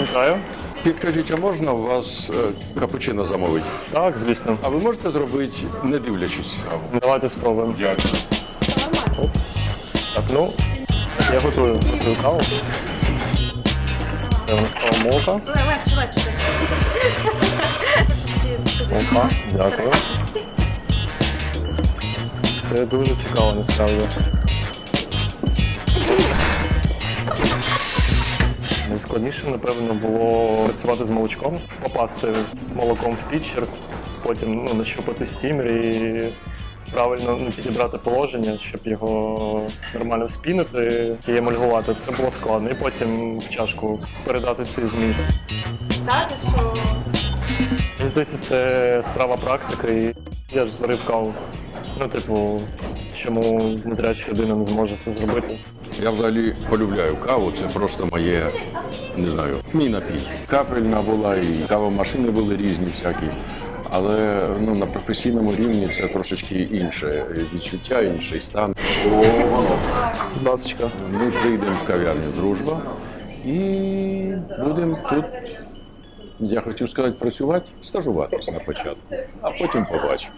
Вітаю. Підкажіть, а можна у вас е, капучино замовити? Так, звісно. А ви можете зробити, не дивлячись? Давайте спробуємо. Дякую. Так, ну, я готую, готую каву. Це у нас кава. Легше, легше. Опа, дякую. Це дуже цікаво насправді. Найскладніше, напевно, було працювати з молочком, попасти молоком в пітчер, потім ну, нащупати стімер і правильно ну, підібрати положення, щоб його нормально спінити і емульгувати. Це було складно. І потім в чашку передати цей зміст. Сказати, що Мені здається, це справа практики. І я ж зварив каву. Ну, типу, чому незряча людина не зможе це зробити? Я взагалі полюбляю каву, це просто моє, не знаю, мій напій. Капельна була і кавомашини були різні всякі. Але ну, на професійному рівні це трошечки інше відчуття, інший стан. Будь ласка. Ми прийдемо в кав'ярню Дружба і будемо тут, я хотів сказати, працювати, стажуватись на початку, а потім побачимо.